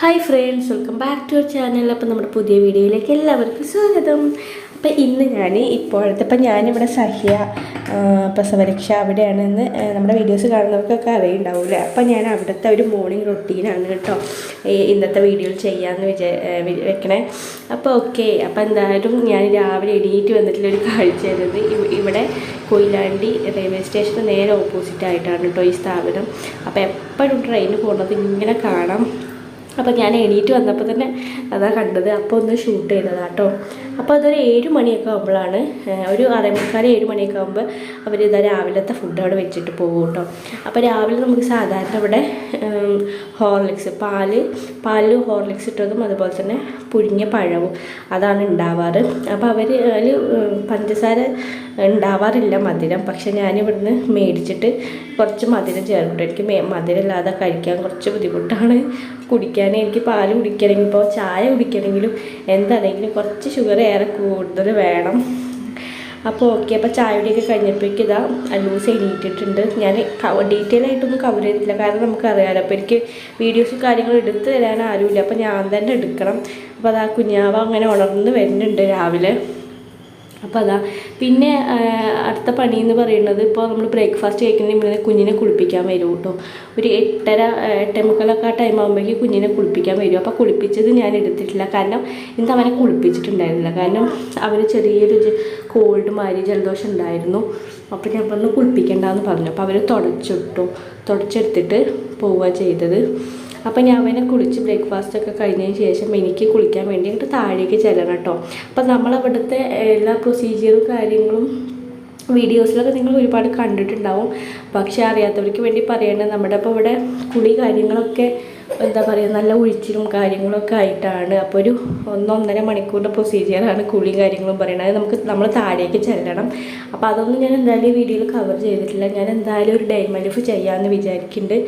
Hi friends welcome back to our channel അപ്പോൾ നമ്മുടെ പുതിയ വീഡിയോയിലേക്ക് എല്ലാവർക്കും സ്വാഗതം. അപ്പോൾ ഇന്ന് ഞാൻ ഇപ്പോഴത്തെ ഇപ്പം ഞാനിവിടെ സഹ്യ പ്രസവരക്ഷ അവിടെയാണെന്ന് ആ, നമ്മുടെ വീഡിയോസ് കാണുന്നവർക്കൊക്കെ അറിയുണ്ടാവില്ല? അപ്പം ഞാൻ അവിടുത്തെ ഒരു മോർണിംഗ് റൊട്ടീനാണ് കേട്ടോ ഇന്നത്തെ വീഡിയോയിൽ ചെയ്യാമെന്ന് വിചാ വെക്കണേ. അപ്പോൾ ഓക്കെ അപ്പോൾ എന്തായാലും ഞാൻ രാവിലെ എണീറ്റ് വന്നിട്ടുള്ള ഒരു കാഴ്ച ആയിരുന്നത് ഇവ- ഇവിടെ കൊയിലാണ്ടി റെയിൽവേ സ്റ്റേഷന് നേരെ ഓപ്പോസിറ്റ് ആയിട്ടാണ് കേട്ടോ ഈ സ്ഥാപനം. അപ്പോൾ എപ്പോഴും ട്രെയിൻ പോകുന്നത് ഇങ്ങനെ കാണാം. അപ്പോൾ ഞാൻ എണീറ്റ് വന്നപ്പോൾ തന്നെ അതാ കണ്ടത്. അപ്പോൾ ഒന്ന് ഷൂട്ട് ചെയ്തതാണ് കേട്ടോ അപ്പോൾ അതൊരു ഏഴ് മണിയൊക്കെ ആകുമ്പോഴാണ് ഒരു അരമുക്കാൽ ഏഴ് മണിയൊക്കെ ആകുമ്പോൾ അവർ ഇതാ രാവിലത്തെ ഫുഡ് അവിടെ വെച്ചിട്ട് പോകും കേട്ടോ അപ്പോൾ രാവിലെ നമുക്ക് സാധാരണ ഇവിടെ ഹോർലിക്സ് പാൽ പാലിൽ ഹോർലിക്സ് ഇട്ടതും അതുപോലെ തന്നെ പുഴുങ്ങിയ പഴവും അതാണ് ഉണ്ടാവാറ്. അപ്പോൾ അവർ അതിൽ പഞ്ചസാര ഉണ്ടാവാറില്ല മധുരം പക്ഷേ ഞാനിവിടുന്ന് മേടിച്ചിട്ട് കുറച്ച് മധുരം ചേർക്കും എനിക്ക് മേ- മധുരമില്ലാതെ കഴിക്കാൻ കുറച്ച് ബുദ്ധിമുട്ടാണ് കുടിക്കാൻ എനിക്ക് പാൽ കുടിക്കണമെങ്കിൽ ഇപ്പോൾ ചായ കുടിക്കണമെങ്കിലും എന്താണെങ്കിലും കുറച്ച് ഷുഗർ ഏറെ കൂടുതൽ വേണം. അപ്പോൾ ഓക്കെ അപ്പോൾ ചായയുടെയൊക്കെ കഴിഞ്ഞപ്പോഴേക്ക് ഇതാ ലൂസ് എഴുതിയിട്ടിട്ടുണ്ട് ഞാൻ ഡീറ്റെയിൽ ആയിട്ടൊന്നും കവർ ചെയ്തിട്ടില്ല. കാരണം നമുക്കറിയാമല്ലോ അപ്പോൾ എനിക്ക് വീഡിയോസും കാര്യങ്ങളും എടുത്ത് തരാൻ ആരുമില്ല. അപ്പോൾ ഞാൻ തന്നെ എടുക്കണം. അപ്പോൾ അതാ കുഞ്ഞാവ അങ്ങനെ ഉണർന്ന് വരുന്നുണ്ട് രാവിലെ. അപ്പോൾ അതാ പിന്നെ അടുത്ത പണി എന്ന് പറയുന്നത് ഇപ്പോൾ നമ്മൾ ബ്രേക്ക്ഫാസ്റ്റ് കഴിക്കുന്നതിന് മുന്നേ കുഞ്ഞിനെ കുളിപ്പിക്കാൻ വരും കേട്ടോ ഒരു എട്ടര എട്ടേ മുക്കാലൊക്കെ ആ ടൈം ആകുമ്പോഴേക്കും കുഞ്ഞിനെ കുളിപ്പിക്കാൻ വരും. അപ്പോൾ കുളിപ്പിച്ചത് ഞാൻ എടുത്തിട്ടില്ല. കാരണം ഇന്ന് അവനെ കുളിപ്പിച്ചിട്ടുണ്ടായിരുന്നില്ല. കാരണം അവന് ചെറിയൊരു കോൾഡ് മാതിരി ജലദോഷം ഉണ്ടായിരുന്നു. അപ്പോൾ ഞാൻ പറഞ്ഞു കുളിപ്പിക്കണ്ടെന്ന് പറഞ്ഞു. അപ്പോൾ അവർ തുടച്ചിട്ടു. തുടച്ചെടുത്തിട്ട് പോവുക ചെയ്തത്. അപ്പം ഞാൻ അവനെ കുളിച്ച് ബ്രേക്ക്ഫാസ്റ്റ് ഒക്കെ കഴിഞ്ഞതിന് ശേഷം എനിക്ക് കുളിക്കാൻ വേണ്ടിയിട്ട് താഴേക്ക് ചെല്ലണം കേട്ടോ. അപ്പം നമ്മളവിടുത്തെ എല്ലാ പ്രൊസീജിയറും കാര്യങ്ങളും വീഡിയോസിലൊക്കെ നിങ്ങൾ ഒരുപാട് കണ്ടിട്ടുണ്ടാവും. പക്ഷേ അറിയാത്തവർക്ക് വേണ്ടി പറയേണ്ടത് നമ്മുടെ അപ്പോൾ ഇവിടെ കുളി കാര്യങ്ങളൊക്കെ എന്താ പറയുക നല്ല ഒഴിച്ചിലും കാര്യങ്ങളൊക്കെ ആയിട്ടാണ്. അപ്പോൾ ഒരു ഒന്നൊന്നര മണിക്കൂറിന്റെ പ്രൊസീജിയറാണ് കുളിയും കാര്യങ്ങളും പറയുന്നത്. അത് നമുക്ക് നമ്മൾ താഴേക്ക് ചെല്ലണം. അപ്പോൾ അതൊന്നും ഞാൻ എന്തായാലും വീഡിയോയിൽ കവർ ചെയ്തിട്ടില്ല. ഞാൻ എന്തായാലും ഒരു ഡൈ ലൈഫ് ചെയ്യാമെന്ന് വിചാരിക്കുന്നുണ്ട്.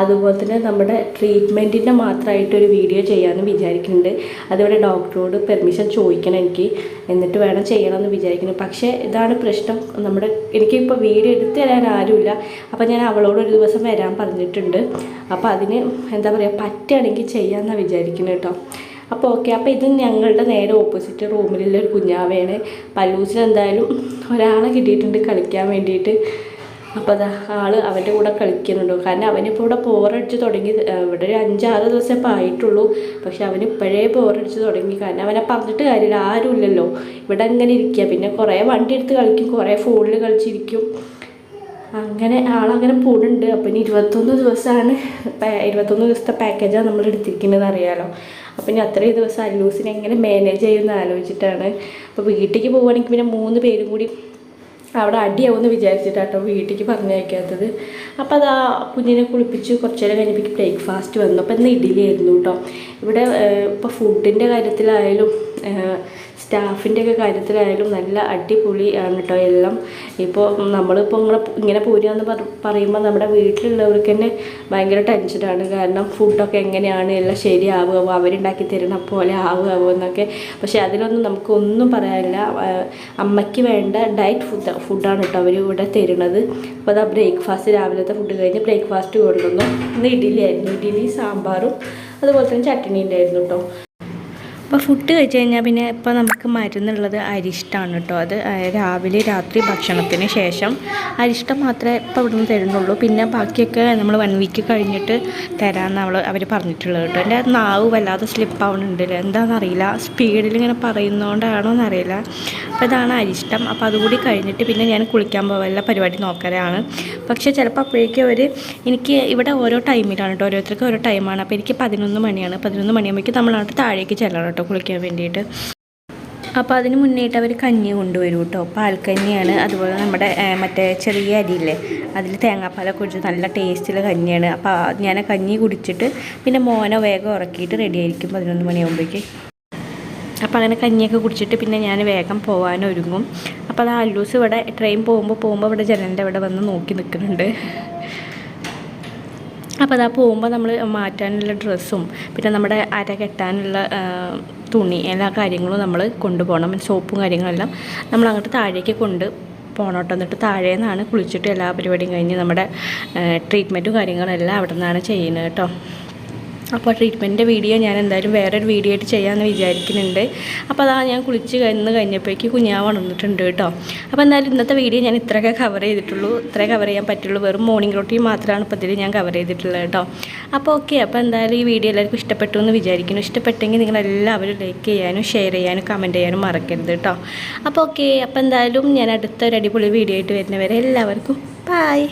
അതുപോലെ തന്നെ നമ്മുടെ ട്രീറ്റ്മെന്റിന്റെ മാത്രമായിട്ടൊരു വീഡിയോ ചെയ്യാമെന്ന് വിചാരിക്കുന്നുണ്ട്. അതിവിടെ ഡോക്ടറോട് പെർമിഷൻ ചോദിക്കണം എനിക്ക്. എന്നിട്ട് വേണം ചെയ്യണമെന്ന് വിചാരിക്കുന്നു. പക്ഷേ ഇതാണ് പ്രശ്നം. നമ്മുടെ എനിക്കിപ്പോൾ വീഡിയോ എടുത്ത് തരാൻ ആരുമില്ല. അപ്പോൾ ഞാൻ അവളോട് ഒരു ദിവസം വരാൻ പറഞ്ഞിട്ടുണ്ട്. അപ്പോൾ അതിന് എന്താ പറയുക പറ്റുകയാണെങ്കിൽ ചെയ്യാമെന്നാണ് വിചാരിക്കുന്നത് കേട്ടോ. അപ്പോൾ ഓക്കെ അപ്പോൾ ഇത് ഞങ്ങളുടെ നേരെ ഓപ്പോസിറ്റ് റൂമിലുള്ള ഒരു കുഞ്ഞാവയാണ്. പല്ലൂസിൽ എന്തായാലും ഒരാളെ കിട്ടിയിട്ടുണ്ട് കളിക്കാൻ വേണ്ടിയിട്ട്. അപ്പോൾ അത് ആൾ അവന്റെ കൂടെ കളിക്കുന്നുണ്ടോ. കാരണം അവനിപ്പോൾ ഇവിടെ ബോറടിച്ച് തുടങ്ങി. ഇവിടെ ഒരു അഞ്ചാറ് ദിവസം ഇപ്പോൾ ആയിട്ടുള്ളൂ. പക്ഷെ അവൻ ഇപ്പോഴേ തുടങ്ങി. കാരണം അവനെ പറഞ്ഞിട്ട് കാര്യമില്ല. ആരുമില്ലല്ലോ. ഇവിടെ അങ്ങനെ ഇരിക്കുക. പിന്നെ കുറേ വണ്ടി എടുത്ത് കളിക്കും. കുറേ ഫോണിൽ കളിച്ചിരിക്കും. അങ്ങനെ ആളങ്ങനെ പോകുന്നുണ്ട് അപ്പം ഇനി ഇരുപത്തൊന്ന് ദിവസമാണ് ഇരുപത്തൊന്ന് ദിവസത്തെ പാക്കേജാണ് നമ്മൾ എടുത്തിരിക്കുന്നത് അറിയാലോ. അപ്പം ഇനി അത്രയും ദിവസം അല്ലൂസിനെ എങ്ങനെ മാനേജ് ചെയ്യുമെന്ന് ആലോചിച്ചിട്ടാണ്. അപ്പോൾ വീട്ടിലേക്ക് പോവുകയാണെങ്കിൽ പിന്നെ മൂന്ന് പേരും കൂടി അവിടെ അടിയാവുമെന്ന് വിചാരിച്ചിട്ടാട്ടോ വീട്ടിലേക്ക് പറഞ്ഞയക്കാത്തത്. അപ്പോൾ അത് ആ കുഞ്ഞിനെ കുളിപ്പിച്ച് കുറച്ച് നേരം കഴിഞ്ഞപ്പോൾ ബ്രേക്ക്ഫാസ്റ്റ് വന്നു. അപ്പോൾ ഇന്ന് ഇഡ്ഡലി ആയിരുന്നു കേട്ടോ. ഇവിടെ ഇപ്പോൾ ഫുഡിന്റെ കാര്യത്തിലായാലും സ്റ്റാഫിന്റെ ഒക്കെ കാര്യത്തിലായാലും നല്ല അടിപൊളി ആണ് കേട്ടോ എല്ലാം. ഇപ്പോൾ നമ്മളിപ്പോൾ ഇങ്ങനെ ഇങ്ങനെ പോരുകയെന്ന് പറ പറയുമ്പോൾ നമ്മുടെ വീട്ടിലുള്ളവർക്ക് തന്നെ ഭയങ്കര ടെൻഷനാണ്. കാരണം ഫുഡൊക്കെ എങ്ങനെയാണ് എല്ലാം ശരിയാവുമോ അവരുണ്ടാക്കി തരണ പോലെ ആവുമോ എന്നൊക്കെ. പക്ഷേ അതിലൊന്നും നമുക്കൊന്നും പറയാനില്ല. അമ്മയ്ക്ക് വേണ്ട ഡയറ്റ് ഫുഡ് ഫുഡാണ് കേട്ടോ അവർ ഇവിടെ തരുന്നത്. അപ്പോൾ അതാ ബ്രേക്ക്ഫാസ്റ്റ് രാവിലത്തെ ഫുഡ് കഴിഞ്ഞ് ബ്രേക്ക്ഫാസ്റ്റ് കൊണ്ടുവന്നു. ഇന്ന് ഇഡ്ഡലി ആയിരുന്നു ഇഡ്ഡലി സാമ്പാറും അതുപോലെ തന്നെ ചട്ടിണി ഉണ്ടായിരുന്നു കേട്ടോ. അപ്പോൾ ഫുഡ് കഴിച്ച് കഴിഞ്ഞാൽ പിന്നെ ഇപ്പോൾ നമുക്ക് മരുന്നുള്ളത് അരിഷ്ടമാണ് കേട്ടോ അത് രാവിലെ രാത്രി ഭക്ഷണത്തിന് ശേഷം അരിഷ്ടം മാത്രമേ ഇപ്പോൾ ഇവിടുന്ന് തരുന്നുള്ളൂ. പിന്നെ ബാക്കിയൊക്കെ നമ്മൾ വൺ വീക്ക് കഴിഞ്ഞിട്ട് തരാമെന്ന് അവൾ അവർ പറഞ്ഞിട്ടുള്ളത് കേട്ടോ എന്റെ നാവ് വല്ലാതെ സ്ലിപ്പ് ആവുന്നുണ്ട് എന്താണെന്നറിയില്ല സ്പീഡിൽ ഇങ്ങനെ പറയുന്നതുകൊണ്ടാണോ എന്നറിയില്ല അപ്പോൾ ഇതാണ് അരിഷ്ടം. അപ്പോൾ അതുകൂടി കഴിഞ്ഞിട്ട് പിന്നെ ഞാൻ കുളിക്കാൻ പോകാനുള്ള പരിപാടി നോക്കലാണ്. പക്ഷേ ചിലപ്പോൾ അപ്പോഴേക്കും അവർ എനിക്ക് ഇവിടെ ഓരോ ടൈമിലാണ് കേട്ടോ ഓരോരുത്തർക്കും ഓരോ ടൈമാണ്. അപ്പോൾ എനിക്ക് പതിനൊന്ന് മണിയാണ്. പതിനൊന്ന് മണിയാകുമ്പോഴേക്കും നമ്മളങ്ങോട്ട് താഴേക്ക് ചെല്ലണം കേട്ടോ കുളിക്കാൻ വേണ്ടിയിട്ട്. അപ്പോൾ അതിന് മുന്നേയിട്ട് അവർ കഞ്ഞി കൊണ്ടുവരും കേട്ടോ പാൽക്കഞ്ഞിയാണ്. അതുപോലെ നമ്മുടെ മറ്റേ ചെറിയ അരിയില്ലേ? അതിൽ തേങ്ങാപ്പാലൊക്കെ ഒഴിച്ച് നല്ല ടേസ്റ്റിൽ കഞ്ഞിയാണ്. അപ്പോൾ ഞാൻ കഞ്ഞി കുടിച്ചിട്ട് പിന്നെ മോനെ വേഗം ഉറക്കിയിട്ട് റെഡി ആയിരിക്കും പതിനൊന്ന് മണിയാകുമ്പോഴേക്ക് അപ്പോൾ അങ്ങനെ കഞ്ഞിയൊക്കെ കുടിച്ചിട്ട് പിന്നെ ഞാൻ വേഗം പോകാൻ ഒരുങ്ങും. അപ്പോൾ അത് അല്ലൂസ് ഇവിടെ ട്രെയിൻ പോകുമ്പോൾ പോകുമ്പോൾ ഇവിടെ ജനലിന്റെ ഇവിടെ വന്ന് നോക്കി നിൽക്കുന്നുണ്ട്. അപ്പോൾ അതാ പോകുമ്പോൾ നമ്മൾ മാറ്റാനുള്ള ഡ്രസ്സും പിന്നെ നമ്മുടെ അര കെട്ടാനുള്ള തുണി എല്ലാ കാര്യങ്ങളും നമ്മൾ കൊണ്ടുപോകണം സോപ്പും കാര്യങ്ങളെല്ലാം നമ്മൾ അങ്ങോട്ട് താഴേക്ക് കൊണ്ട് പോകണം കേട്ടോ എന്നിട്ട് താഴെ നിന്നാണ് കുളിച്ചിട്ട് എല്ലാ പരിപാടിയും കഴിഞ്ഞ് നമ്മുടെ ട്രീറ്റ്മെന്റും കാര്യങ്ങളെല്ലാം അവിടെ നിന്നാണ് ചെയ്യുന്നത് കേട്ടോ. അപ്പോൾ ട്രീറ്റ്മെന്റിന്റെ വീഡിയോ ഞാൻ എന്തായാലും വേറൊരു വീഡിയോ ആയിട്ട് ചെയ്യാമെന്ന് വിചാരിക്കുന്നുണ്ട്. അപ്പോൾ അതാ ഞാൻ കുളിച്ച് കഴിഞ്ഞ് കഴിഞ്ഞപ്പോഴേക്ക് കുഞ്ഞാവ് വന്നിട്ടുണ്ട് കേട്ടോ. അപ്പോൾ എന്തായാലും ഇന്നത്തെ വീഡിയോ ഞാൻ ഇത്രയൊക്കെ കവർ ചെയ്തിട്ടുള്ളൂ. ഇത്രേ കവർ ചെയ്യാൻ പറ്റുള്ളൂ. വെറും മോർണിംഗ് റൊട്ടീൻ മാത്രമാണ് ഇപ്പോൾ ഇതിൽ ഞാൻ കവർ ചെയ്തിട്ടുള്ളത് കേട്ടോ. അപ്പോൾ ഓക്കെ അപ്പോൾ എന്തായാലും ഈ വീഡിയോ എല്ലാവർക്കും ഇഷ്ടപ്പെട്ടു എന്ന് വിചാരിക്കുന്നു. ഇഷ്ടപ്പെട്ടെങ്കിൽ നിങ്ങളെല്ലാവരും ലൈക്ക് ചെയ്യാനും ഷെയർ ചെയ്യാനും കമന്റ് ചെയ്യാനും മറക്കരുത് കേട്ടോ. അപ്പോൾ ഓക്കെ അപ്പോൾ എന്തായാലും ഞാൻ അടുത്ത ഒരു അടിപൊളി വീഡിയോ ആയിട്ട് വരുന്നവരെ എല്ലാവർക്കും ബായ്